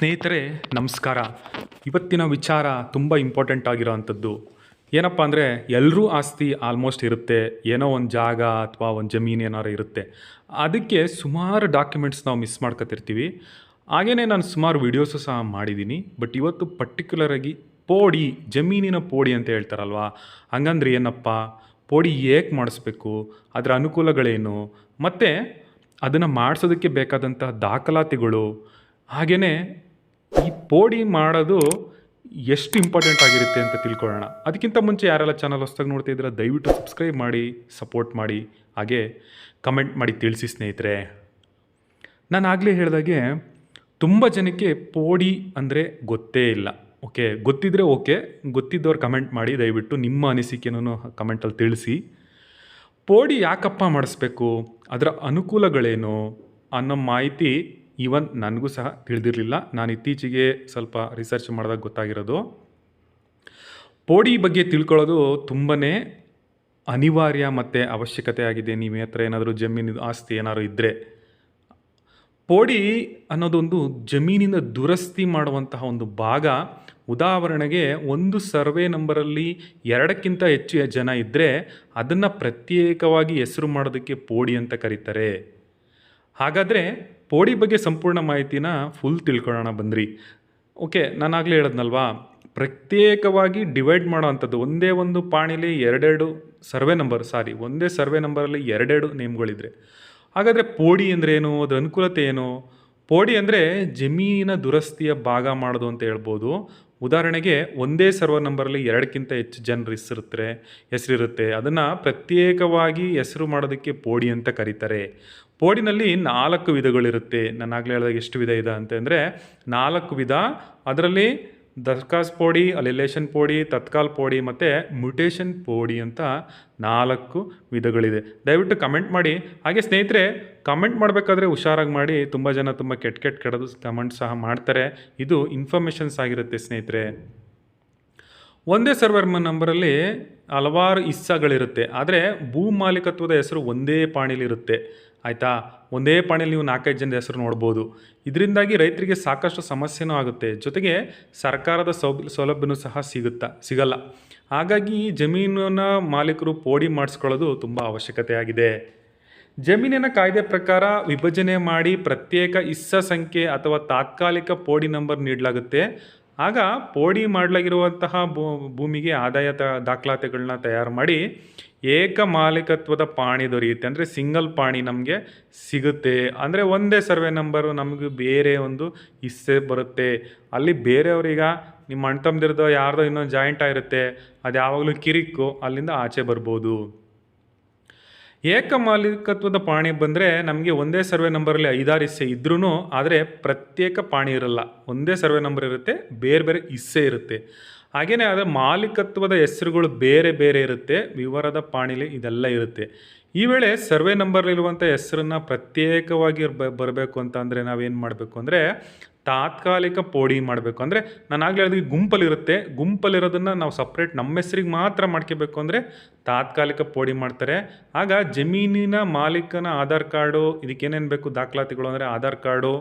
ಸ್ನೇಹಿತರೆ, ನಮಸ್ಕಾರ. ಇವತ್ತಿನ ವಿಚಾರ ತುಂಬ ಇಂಪಾರ್ಟೆಂಟ್ ಆಗಿರೋ ಅಂಥದ್ದು ಏನಪ್ಪ ಅಂದರೆ ಎಲ್ಲರೂ ಆಸ್ತಿ ಆಲ್ಮೋಸ್ಟ್ ಇರುತ್ತೆ. ಏನೋ ಒಂದು ಜಾಗ ಅಥವಾ ಒಂದು ಜಮೀನು ಏನಾರು ಇರುತ್ತೆ. ಅದಕ್ಕೆ ಸುಮಾರು ಡಾಕ್ಯುಮೆಂಟ್ಸ್ ನಾವು ಮಿಸ್ ಮಾಡ್ಕೊತಿರ್ತೀವಿ. ಹಾಗೆಯೇ ನಾನು ಸುಮಾರು ವೀಡಿಯೋಸು ಸಹ ಮಾಡಿದ್ದೀನಿ ಬಟ್ ಇವತ್ತು ಪರ್ಟಿಕ್ಯುಲರಾಗಿ ಪೋಡಿ, ಜಮೀನಿನ ಪೋಡಿ ಅಂತ ಹೇಳ್ತಾರಲ್ವಾ? ಹಂಗಂದ್ರೆ ಏನಪ್ಪ? ಪೋಡಿ ಏಕೆ ಮಾಡಿಸ್ಬೇಕು. ಅದರ ಅನುಕೂಲಗಳೇನು? ಮತ್ತು ಅದನ್ನು ಮಾಡಿಸೋದಕ್ಕೆ ಬೇಕಾದಂಥ ದಾಖಲಾತಿಗಳು. ಹಾಗೆಯೇ ಈ ಪೋಡಿ ಮಾಡೋದು ಎಷ್ಟು ಇಂಪಾರ್ಟೆಂಟ್ ಆಗಿರುತ್ತೆ ಅಂತ ತಿಳ್ಕೊಳ್ಳೋಣ. ಅದಕ್ಕಿಂತ ಮುಂಚೆ ಯಾರೆಲ್ಲ ಚಾನಲ್ ಹೊಸ್ದಾಗಿ ಇದ್ದೀರಾ, ದಯವಿಟ್ಟು ಸಬ್ಸ್ಕ್ರೈಬ್ ಮಾಡಿ, ಸಪೋರ್ಟ್ ಮಾಡಿ, ಹಾಗೆ ಕಮೆಂಟ್ ಮಾಡಿ ತಿಳಿಸಿ ಸ್ನೇಹಿತರೆ. ನಾನು ಆಗಲೇ ಹೇಳಿದಾಗೆ ತುಂಬ ಜನಕ್ಕೆ ಪೋಡಿ ಅಂದರೆ ಗೊತ್ತೇ ಇಲ್ಲ. ಓಕೆ ಗೊತ್ತಿದ್ದರೆ ಓಕೆ, ಗೊತ್ತಿದ್ದವ್ರು ಕಮೆಂಟ್ ಮಾಡಿ, ದಯವಿಟ್ಟು ನಿಮ್ಮ ಅನಿಸಿಕೆನೂ ಕಮೆಂಟಲ್ಲಿ ತಿಳಿಸಿ. ಪೋಡಿ ಯಾಕಪ್ಪ ಮಾಡಿಸ್ಬೇಕು, ಅದರ ಅನುಕೂಲಗಳೇನು ಅನ್ನೋ ಮಾಹಿತಿ ಈವನ್ ನನಗೂ ಸಹ ತಿಳಿದಿರಲಿಲ್ಲ. ನಾನು ಇತ್ತೀಚೆಗೆ ಸ್ವಲ್ಪ ರಿಸರ್ಚ್ ಮಾಡಿದಾಗ ಗೊತ್ತಾಗಿರೋದು. ಪೋಡಿ ಬಗ್ಗೆ ತಿಳ್ಕೊಳ್ಳೋದು ತುಂಬಾ ಅನಿವಾರ್ಯ ಮತ್ತು ಅವಶ್ಯಕತೆ ಆಗಿದೆ. ನೀವು ಹತ್ರ ಏನಾದರೂ ಜಮೀನಿನ ಆಸ್ತಿ ಏನಾದರೂ ಇದ್ದರೆ ಪೋಡಿ ಅನ್ನೋದೊಂದು ಜಮೀನಿನ ದುರಸ್ತಿ ಮಾಡುವಂತಹ ಒಂದು ಭಾಗ. ಉದಾಹರಣೆಗೆ ಒಂದು ಸರ್ವೆ ನಂಬರಲ್ಲಿ ಎರಡಕ್ಕಿಂತ ಹೆಚ್ಚು ಜನ ಇದ್ದರೆ ಅದನ್ನು ಪ್ರತ್ಯೇಕವಾಗಿ ಹೆಸರು ಮಾಡೋದಕ್ಕೆ ಪೋಡಿ ಅಂತ ಕರೀತಾರೆ. ಹಾಗಾದರೆ ಪೋಡಿ ಬಗ್ಗೆ ಸಂಪೂರ್ಣ ಮಾಹಿತಿನ ಫುಲ್ ತಿಳ್ಕೊಳ್ಳೋಣ, ಬಂದ್ರಿ. ಓಕೆ ನಾನು ಆಗಲೇ ಹೇಳದ್ನಲ್ವಾ? ಪ್ರತ್ಯೇಕವಾಗಿ ಡಿವೈಡ್ ಮಾಡೋ ಅಂಥದ್ದು ಒಂದೇ ಒಂದು ಪಾಣಿಲಿ ಎರಡೆರಡು ಸರ್ವೆ ನಂಬರ್ ಸಾರಿ ಒಂದೇ ಸರ್ವೆ ನಂಬರಲ್ಲಿ ಎರಡೆರಡು ನೇಮ್ಗಳಿದ್ರೆ. ಹಾಗಾದರೆ ಪೋಡಿ ಅಂದರೆ ಏನು? ಅದರ ಅನುಕೂಲತೆ ಏನು? ಪೋಡಿ ಅಂದರೆ ಜಮೀನಿನ ದುರಸ್ತಿಯ ಭಾಗ ಮಾಡೋದು ಅಂತ ಹೇಳ್ಬೋದು. ಉದಾಹರಣೆಗೆ ಒಂದೇ ಸರ್ವ ನಂಬರಲ್ಲಿ ಎರಡಕ್ಕಿಂತ ಹೆಚ್ಚು ಜನರು ಹೆಸರಿರ್ತಾರೆ, ಹೆಸರಿರುತ್ತೆ. ಅದನ್ನು ಪ್ರತ್ಯೇಕವಾಗಿ ಹೆಸರು ಮಾಡೋದಕ್ಕೆ ಪೋಡಿ ಅಂತ ಕರೀತಾರೆ. ಪೋಡಿನಲ್ಲಿ ನಾಲ್ಕು ವಿಧಗಳಿರುತ್ತೆ. ನಾನು ಆಗಲೇ ಹೇಳಿದಾಗ ಎಷ್ಟು ವಿಧ ಇದೆ ಅಂತಂದರೆ ನಾಲ್ಕು ವಿಧ. ಅದರಲ್ಲಿ ದರ್ಖಾಸ್ ಪೋಡಿ, ಅಲಿಲೇಷನ್ ಪೋಡಿ, ತತ್ಕಾಲ್ ಪೋಡಿ ಮತ್ತು ಮ್ಯುಟೇಷನ್ ಪೋಡಿ ಅಂತ ನಾಲ್ಕು ವಿಧಗಳಿದೆ. ದಯವಿಟ್ಟು ಕಮೆಂಟ್ ಮಾಡಿ. ಹಾಗೆ ಸ್ನೇಹಿತರೆ, ಕಮೆಂಟ್ ಮಾಡಬೇಕಾದ್ರೆ ಹುಷಾರಾಗಿ ಮಾಡಿ. ತುಂಬ ಜನ ತುಂಬ ಕೆಟ್ಟ ಕೆಟ್ಟ ಕೆಡದು ಕಮೆಂಟ್ ಸಹ ಮಾಡ್ತಾರೆ. ಇದು ಇನ್ಫಾರ್ಮೇಷನ್ಸ್ ಆಗಿರುತ್ತೆ ಸ್ನೇಹಿತರೆ. ಒಂದೇ ಸರ್ವರ್ ನಂಬರಲ್ಲಿ ಹಲವಾರು ಇಸ್ಸಗಳಿರುತ್ತೆ ಆದರೆ ಭೂ ಮಾಲೀಕತ್ವದ ಹೆಸರು ಒಂದೇ ಪಾಣಿಲಿರುತ್ತೆ ಆಯಿತಾ? ಒಂದೇ ಪಾಣಿಯಲ್ಲಿ ನೀವು ನಾಲ್ಕೈದು ಜನದ ಹೆಸರು ನೋಡ್ಬೋದು. ಇದರಿಂದಾಗಿ ರೈತರಿಗೆ ಸಾಕಷ್ಟು ಸಮಸ್ಯೆನೂ ಆಗುತ್ತೆ. ಜೊತೆಗೆ ಸರ್ಕಾರದ ಸೌ ಸೌಲಭ್ಯನೂ ಸಹ ಸಿಗುತ್ತಾ? ಸಿಗಲ್ಲ. ಹಾಗಾಗಿ ಈ ಜಮೀನಿನ ಮಾಲೀಕರು ಪೋಡಿ ಮಾಡಿಸ್ಕೊಳ್ಳೋದು ತುಂಬ ಅವಶ್ಯಕತೆ ಆಗಿದೆ. ಜಮೀನಿನ ಕಾಯ್ದೆ ಪ್ರಕಾರ ವಿಭಜನೆ ಮಾಡಿ ಪ್ರತ್ಯೇಕ ಇಸ್ಸ ಸಂಖ್ಯೆ ಅಥವಾ ತಾತ್ಕಾಲಿಕ ಪೋಡಿ ನಂಬರ್ ನೀಡಲಾಗುತ್ತೆ. ಆಗ ಪೋಡಿ ಮಾಡಲಾಗಿರುವಂತಹ ಭೂಮಿಗೆ ಆದಾಯ ತ ದಾಖಲಾತಿಗಳನ್ನ ತಯಾರು ಮಾಡಿ ಏಕ ಮಾಲೀಕತ್ವದ ಪಾಣಿ ದೊರೆಯುತ್ತೆ. ಅಂದರೆ ಸಿಂಗಲ್ ಪಾಣಿ ನಮಗೆ ಸಿಗುತ್ತೆ. ಅಂದರೆ ಒಂದೇ ಸರ್ವೆ ನಂಬರು ನಮಗೆ ಬೇರೆ ಒಂದು ಹಿಸ್ಸೆ ಬರುತ್ತೆ. ಅಲ್ಲಿ ಬೇರೆಯವ್ರೀಗ ನಿಮ್ಮ ಅಣ್ಣ ತಮ್ಮದಿರ್ದೋ ಯಾರ್ದೋ ಇನ್ನೊಂದು ಜಾಯಿಂಟ್ ಆಗಿರುತ್ತೆ. ಅದು ಯಾವಾಗಲೂ ಕಿರಿಕ್ಕು ಅಲ್ಲಿಂದ ಆಚೆ ಬರ್ಬೋದು. ಏಕ ಮಾಲೀಕತ್ವದ ಪಾಣಿ ಬಂದರೆ ನಮಗೆ ಒಂದೇ ಸರ್ವೆ ನಂಬರಲ್ಲಿ ಐದಾರು ಹಿಸ್ಸೆ ಇದ್ರೂ ಆದರೆ ಪ್ರತ್ಯೇಕ ಪಾಣಿ ಇರಲ್ಲ. ಒಂದೇ ಸರ್ವೆ ನಂಬರ್ ಇರುತ್ತೆ, ಬೇರೆ ಬೇರೆ ಹಿಸ್ಸೆ ಇರುತ್ತೆ. ಹಾಗೆಯೇ ಅದರ ಮಾಲೀಕತ್ವದ ಹೆಸರುಗಳು ಬೇರೆ ಬೇರೆ ಇರುತ್ತೆ, ವಿವರದ ಪಾಣಿಲಿ ಇದೆಲ್ಲ ಇರುತ್ತೆ. ಈ ವೇಳೆ ಸರ್ವೆ ನಂಬರ್ಲಿರುವಂಥ ಹೆಸರನ್ನು ಪ್ರತ್ಯೇಕವಾಗಿ ಬರಬೇಕು ಅಂತ ಅಂದರೆ ನಾವೇನು ಮಾಡಬೇಕು ಅಂದರೆ ತಾತ್ಕಾಲಿಕ ಪೋಡಿ ಮಾಡಬೇಕು. ಅಂದರೆ ನಾನು ಆಗಲೇ ಹೇಳಿದ್ವಿ ಗುಂಪಲ್ಲಿರುತ್ತೆ. ಗುಂಪಲ್ಲಿರೋದನ್ನು ನಾವು ಸಪ್ರೇಟ್ ನಮ್ಮ ಹೆಸರಿಗೆ ಮಾತ್ರ ಮಾಡ್ಕೋಬೇಕು ಅಂದರೆ ತಾತ್ಕಾಲಿಕ ಪೋಡಿ ಮಾಡ್ತಾರೆ. ಆಗ ಜಮೀನಿನ ಮಾಲೀಕನ ಆಧಾರ್ ಕಾರ್ಡು ಇದಕ್ಕೇನೇನು ಬೇಕು ದಾಖಲಾತಿಗಳು ಅಂದರೆ ಆಧಾರ್ ಕಾರ್ಡು,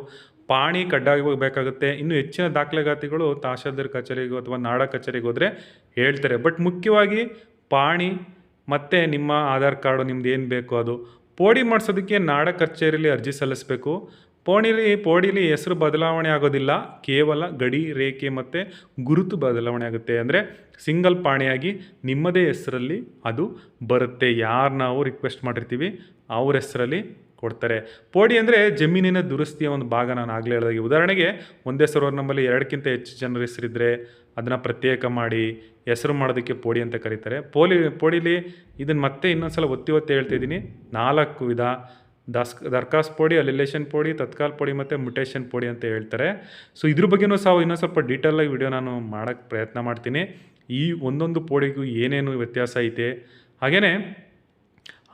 ಪಾಣಿ ಕಡ್ಡಾಯವಾಗಿ ಬೇಕಾಗುತ್ತೆ. ಇನ್ನು ಹೆಚ್ಚಿನ ದಾಖಲಾತಿಗಳು ತಹಶೀಲ್ದಾರ್ ಕಚೇರಿಗೆ ಅಥವಾ ನಾಡ ಕಚೇರಿಗೆ ಹೋದರೆ ಹೇಳ್ತಾರೆ. ಬಟ್ ಮುಖ್ಯವಾಗಿ ಪಾಣಿ ಮತ್ತು ನಿಮ್ಮ ಆಧಾರ್ ಕಾರ್ಡು ನಿಮ್ದು ಏನು ಬೇಕು ಅದು. ಪೋಡಿ ಮಾಡಿಸೋದಕ್ಕೆ ನಾಡ ಕಚೇರಿಯಲ್ಲಿ ಅರ್ಜಿ ಸಲ್ಲಿಸಬೇಕು. ಪೋಣಿಲಿ, ಪೋಡಿಲಿ ಹೆಸರು ಬದಲಾವಣೆ ಆಗೋದಿಲ್ಲ. ಕೇವಲ ಗಡಿ, ರೇಖೆ ಮತ್ತು ಗುರುತು ಬದಲಾವಣೆ ಆಗುತ್ತೆ. ಅಂದರೆ ಸಿಂಗಲ್ ಪಾಣಿಯಾಗಿ ನಿಮ್ಮದೇ ಹೆಸರಲ್ಲಿ ಅದು ಬರುತ್ತೆ. ಯಾರು ನಾವು ರಿಕ್ವೆಸ್ಟ್ ಮಾಡಿರ್ತೀವಿ, ಅವ್ರ ಹೆಸರಲ್ಲಿ ಕೊಡ್ತಾರೆ. ಪೋಡಿ ಅಂದರೆ ಜಮೀನಿನ ದುರಸ್ತಿಯ ಒಂದು ಭಾಗ ನಾನು ಆಗಲೇ ಹೇಳಿದಾಗೆ. ಉದಾಹರಣೆಗೆ ಒಂದೇ ಸರ್ವರ್ ನಮ್ಮಲ್ಲಿ ಎರಡಕ್ಕಿಂತ ಹೆಚ್ಚು ಜನರ ಹೆಸರಿದ್ದರೆ ಅದನ್ನು ಪ್ರತ್ಯೇಕ ಮಾಡಿ ಹೆಸರು ಮಾಡೋದಕ್ಕೆ ಪೋಡಿ ಅಂತ ಕರೀತಾರೆ. ಪೋಲಿ, ಪೋಡಿಲಿ ಇದನ್ನು ಮತ್ತೆ ಇನ್ನೊಂದು ಸಲ ಒತ್ತಿ ಒತ್ತಿ ಹೇಳ್ತಾ ಇದ್ದೀನಿ. ನಾಲ್ಕು ವಿಧ ದಸ್, ದರ್ಕಾಸ್ ಪೋಡಿ, ಅಲಿಲೇಷನ್ ಪೋಡಿ, ತತ್ಕಾಲ್ ಪೋಡಿ ಮತ್ತು ಮ್ಯುಟೇಷನ್ ಪೋಡಿ ಅಂತ ಹೇಳ್ತಾರೆ. ಸೊ ಇದ್ರ ಬಗ್ಗೆನೂ ಸಹ ಇನ್ನೊಂದು ಸ್ವಲ್ಪ ಡೀಟೇಲಾಗಿ ವಿಡಿಯೋ ನಾನು ಮಾಡೋಕ್ಕೆ ಪ್ರಯತ್ನ ಮಾಡ್ತೀನಿ. ಈ ಒಂದೊಂದು ಪೋಡಿಗೂ ಏನೇನು ವ್ಯತ್ಯಾಸ ಐತೆ? ಹಾಗೆಯೇ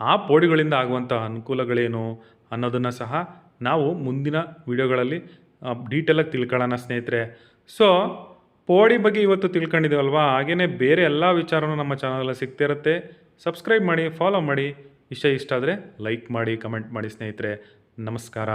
ಆ ಪೋಡಿಗಳಿಂದ ಆಗುವಂಥ ಅನುಕೂಲಗಳೇನು ಅನ್ನೋದನ್ನು ಸಹ ನಾವು ಮುಂದಿನ ವಿಡಿಯೋಗಳಲ್ಲಿ ಡೀಟೇಲಾಗಿ ತಿಳ್ಕೊಳ್ಳೋಣ ಸ್ನೇಹಿತರೆ. ಸೊ ಪೋಡಿ ಬಗ್ಗೆ ಇವತ್ತು ತಿಳ್ಕೊಂಡಿದ್ದೀವಲ್ವಾ? ಹಾಗೆಯೇ ಬೇರೆ ಎಲ್ಲ ವಿಚಾರವೂ ನಮ್ಮ ಚಾನಲಲ್ಲಿ ಸಿಗ್ತಿರುತ್ತೆ ಸಬ್ಸ್ಕ್ರೈಬ್ ಮಾಡಿ ಫಾಲೋ ಮಾಡಿ. ಇಷ್ಟ ಇಷ್ಟ ಆದರೆ ಲೈಕ್ ಮಾಡಿ ಕಮೆಂಟ್ ಮಾಡಿ ಸ್ನೇಹಿತರೆ. ನಮಸ್ಕಾರ.